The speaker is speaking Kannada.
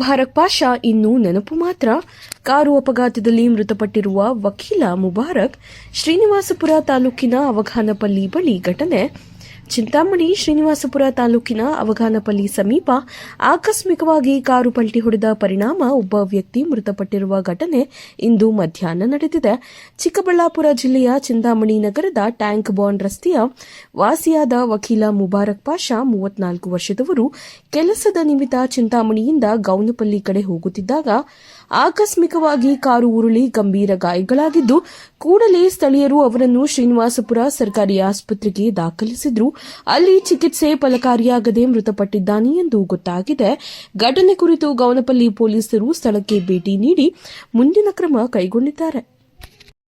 ಮುಬಾರಕ್ ಪಾಷಾ ಇನ್ನೂ ನೆನಪು ಮಾತ್ರ. ಕಾರು ಅಪಘಾತದಲ್ಲಿ ಮೃತಪಟ್ಟಿರುವ ವಕೀಲ ಮುಬಾರಕ್ ಶ್ರೀನಿವಾಸಪುರ ತಾಲೂಕಿನ ಅವಘಾನಪಲ್ಲಿ ಬಳಿ ಘಟನೆ. ಚಿಂತಾಮಣಿ ಶ್ರೀನಿವಾಸಪುರ ತಾಲೂಕಿನ ಅವಘಾನಪಲ್ಲಿ ಸಮೀಪ ಆಕಸ್ಮಿಕವಾಗಿ ಕಾರು ಪಲ್ಟಿ ಹೊಡೆದ ಪರಿಣಾಮ ಒಬ್ಬ ವ್ಯಕ್ತಿ ಮೃತಪಟ್ಟಿರುವ ಘಟನೆ ಇಂದು ಮಧ್ಯಾಹ್ನ ನಡೆದಿದೆ. ಚಿಕ್ಕಬಳ್ಳಾಪುರ ಜಿಲ್ಲೆಯ ಚಿಂತಾಮಣಿ ನಗರದ ಟ್ಯಾಂಕ್ ಬಾಂಡ್ ರಸ್ತೆಯ ವಾಸಿಯಾದ ವಕೀಲ ಮುಬಾರಕ್ ಪಾಷಾ ಮೂವತ್ನಾಲ್ಕು ವರ್ಷದವರು ಕೆಲಸದ ನಿಮಿತ್ತ ಚಿಂತಾಮಣಿಯಿಂದ ಗೌನಪಲ್ಲಿ ಕಡೆ ಹೋಗುತ್ತಿದ್ದಾಗ ಆಕಸ್ಮಿಕವಾಗಿ ಕಾರು ಉರುಳಿ ಗಂಭೀರ ಗಾಯಗಳಾಗಿದ್ದು, ಕೂಡಲೇ ಸ್ಥಳೀಯರು ಅವರನ್ನು ಶ್ರೀನಿವಾಸಪುರ ಸರ್ಕಾರಿ ಆಸ್ಪತ್ರೆಗೆ ದಾಖಲಿಸಿದ್ರು. ಅಲ್ಲಿ ಚಿಕಿತ್ಸೆ ಫಲಕಾರಿಯಾಗದೆ ಮೃತಪಟ್ಟಿದ್ದಾನೆ ಎಂದು ಗೊತ್ತಾಗಿದೆ. ಘಟನೆ ಕುರಿತು ಗೌನಪಲ್ಲಿ ಪೊಲೀಸರು ಸ್ಥಳಕ್ಕೆ ಭೇಟಿ ನೀಡಿ ಮುಂದಿನ ಕ್ರಮ ಕೈಗೊಂಡಿದ್ದಾರೆ.